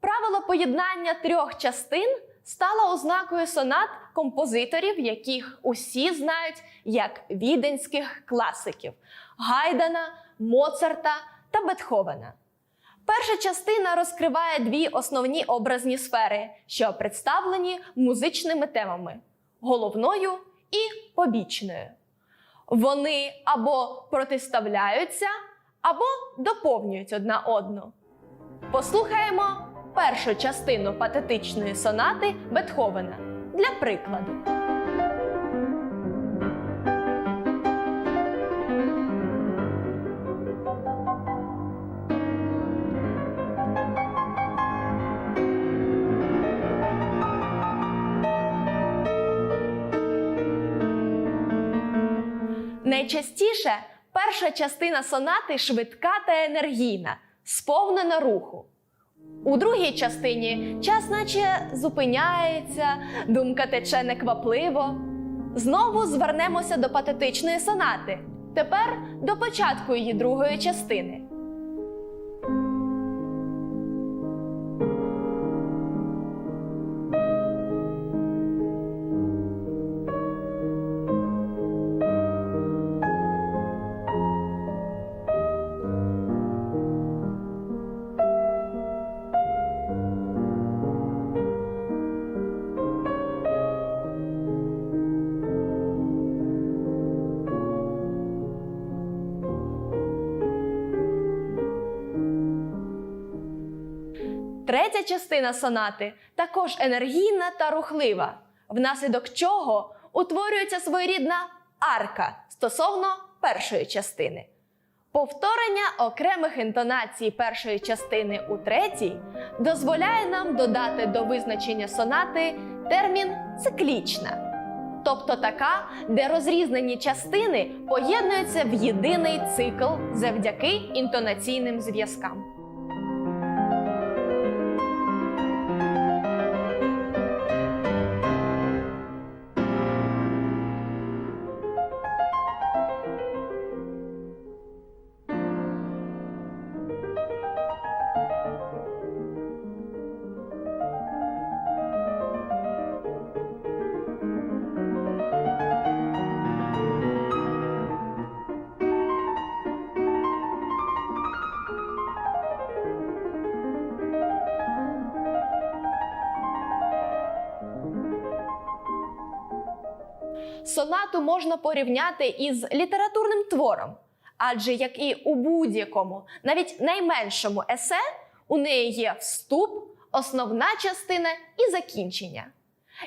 Правило поєднання трьох частин стало ознакою сонат композиторів, яких усі знають як віденських класиків Гайдана, Моцарта та Бетховена. Перша частина розкриває дві основні образні сфери, що представлені музичними темами головною і побічною. Вони або протиставляються, або доповнюють одна одну. Послухаємо першу частину патетичної сонати Бетховена для прикладу. Найчастіше перша частина сонати швидка та енергійна, сповнена руху. У другій частині час наче зупиняється, думка тече неквапливо. Знову звернемося до патетичної сонати. Тепер до початку її другої частини. Третя частина сонати також енергійна та рухлива, внаслідок чого утворюється своєрідна арка стосовно першої частини. Повторення окремих інтонацій першої частини у третій дозволяє нам додати до визначення сонати термін циклічна, тобто така, де розрізнені частини поєднуються в єдиний цикл завдяки інтонаційним зв'язкам. Сонату можна порівняти із літературним твором, адже як і у будь-якому, навіть найменшому есе, у неї є вступ, основна частина і закінчення,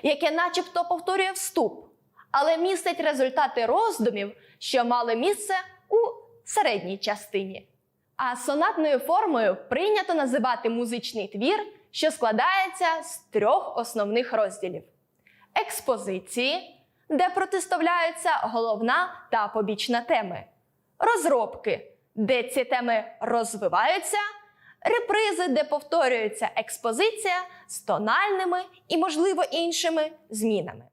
яке начебто повторює вступ, але містить результати роздумів, що мали місце у середній частині. А сонатною формою прийнято називати музичний твір, що складається з трьох основних розділів: експозиції, де протиставляються головна та побічна теми, розробки, де ці теми розвиваються, репризи, де повторюється експозиція з тональними і, можливо, іншими змінами.